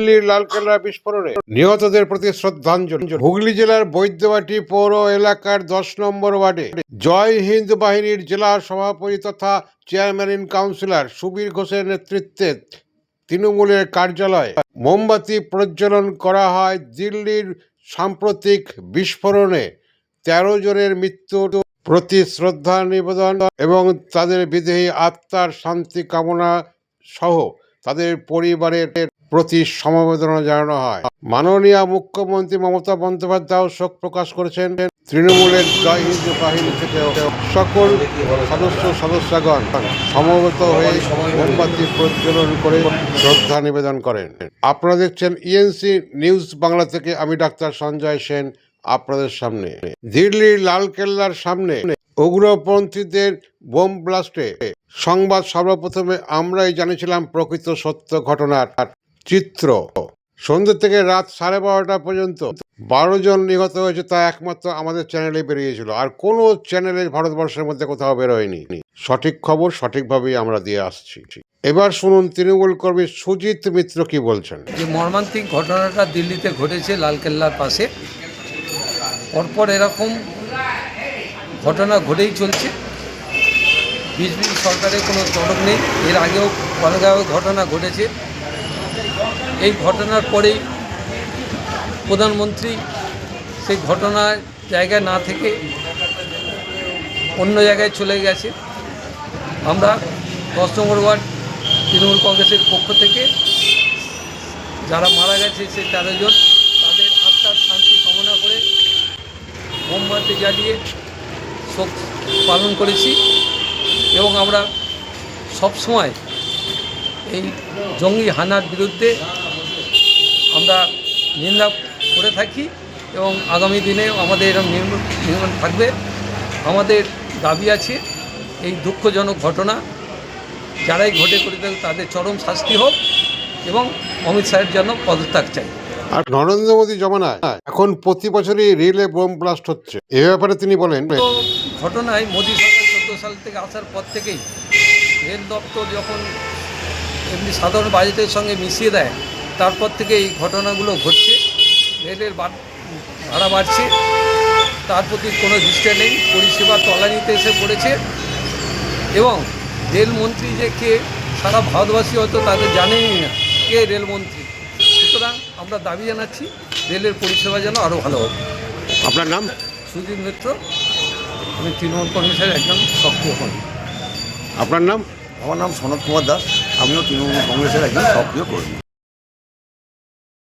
দিল্লির লালকেল্লা বিস্ফোরণে নিহতদের প্রতি শ্রদ্ধাঞ্জলি। হুগলি জেলার বৈদ্যবাটি পৌর এলাকার দশ নম্বর ওয়ার্ডে জয় হিন্দ বাহিনীর জেলা সভাপতি তথা চেয়ারম্যান ইন কাউন্সিলর সুবীর ঘোষের নেতৃত্বে তৃণমূলের কার্যালয়ে মোমবাতি প্রজ্বলন করা হয় দিল্লির সাম্প্রতিক বিস্ফোরণে। তেরো জনের মৃত্যুর প্রতি শ্রদ্ধা নিবেদন এবং তাদের বিদেহী আত্মার শান্তি কামনা সহ তাদের পরিবারের প্রতি সমবেদনা জানানো হয়। মাননীয় মুখ্যমন্ত্রী মমতা বন্দ্যোপাধ্যায় শোক প্রকাশ করেছেন। তৃণমূলের জয় হিন্দ বাহিনী থেকে সকল সদস্য সদস্যগণ সমবেত হয়ে মোমবাতি প্রজ্বলন করে শ্রদ্ধা নিবেদন করেন। আপনারা দেখছেন ইএনসি নিউজ বাংলা থেকে আমি ডাক্তার সঞ্জয় সেন আপনাদের সামনে। দিল্লির লালকেল্লার সামনে উগ্রপন্থীদের বোম ব্লাস্টে সংবাদ সর্বপ্রথমে আমরাই জানিয়েছিলাম প্রকৃত সত্য ঘটনার। চিত্র। সন্ধ্যে থেকে রাত সাড়ে বারোটা পর্যন্ত বারো জন নিহত হয়েছে তা একমাত্র আমাদের চ্যানেলে বেরিয়েছিল। আর কোনো চ্যানেলে ভারতবর্ষের মধ্যে কোথাও বেরোয়নি। সঠিক খবর সঠিকভাবেই আমরা দিয়ে আসছি। এবার শুনুন তৃণমূল কর্মী সুজিত মিত্র কি বলছেন। যে মর্মান্তিক ঘটনাটা দিল্লিতে ঘটেছে লালকেল্লার পাশে, পরপর এরকম ঘটনা ঘটেই চলছে। বিজেপি সরকারের কোনো তরফ নেই। এর আগেও কলগাঁও ঘটনা ঘটেছে। এই ঘটনার পরেই প্রধানমন্ত্রী সেই ঘটনার জায়গায় না থেকে অন্য জায়গায় চলে গেছে। আমরা দশ নম্বর ওয়ার্ড তৃণমূল কংগ্রেসের পক্ষ থেকে যারা মারা গেছে সে তেরো জন, তাদের আত্মার শান্তি কামনা করে মোমবাতি জ্বালিয়ে শোক পালন করেছি এবং আমরা সবসময় এই জঙ্গি হানার বিরুদ্ধে আমরা নিন্দা করে থাকি এবং আগামী দিনে আমাদের এরকম নির্মাণ থাকবে। আমাদের দাবি আছে এই দুঃখজনক ঘটনা যারাই ঘটে করে তাদের চরম শাস্তি হোক এবং অমিত শাহের জন্য পদত্যাগ চাই। আর নরেন্দ্র মোদী জমানায় এখন প্রতি বছরই রেলে বোম ব্লাস্ট হচ্ছে। এ ব্যাপারে তিনি বলেন ঘটনায় মোদী সরকার চোদ্দ সাল থেকে আসার পর থেকেই রেল দপ্তর যখন এমনি সাধারণ বাজেটের সঙ্গে মিশিয়ে দেয়। তারপর থেকে এই ঘটনাগুলো ঘটছে। রেলের বা- ভাড়া বাড়ছে। তার প্রতি কোনো দৃষ্টি নেই। পরিষেবা তলানিতে এসে পড়েছে। এবং রেলমন্ত্রী যে কে সারা ভারতবাসী হয়তো তাদের জানেনই না কে রেলমন্ত্রী। সুতরাং আমরা দাবি জানাচ্ছি রেলের পরিষেবা যেন আরও ভালো হবে আপনার নাম? সুজিত মিত্র। আমি তৃণমূল কংগ্রেসের একজন সক্রিয় কর্মী। আপনার নাম? আমার নাম সনৎ কুমার দাস। আমিও তৃণমূল কংগ্রেসের একজন সক্রিয় কর্মী।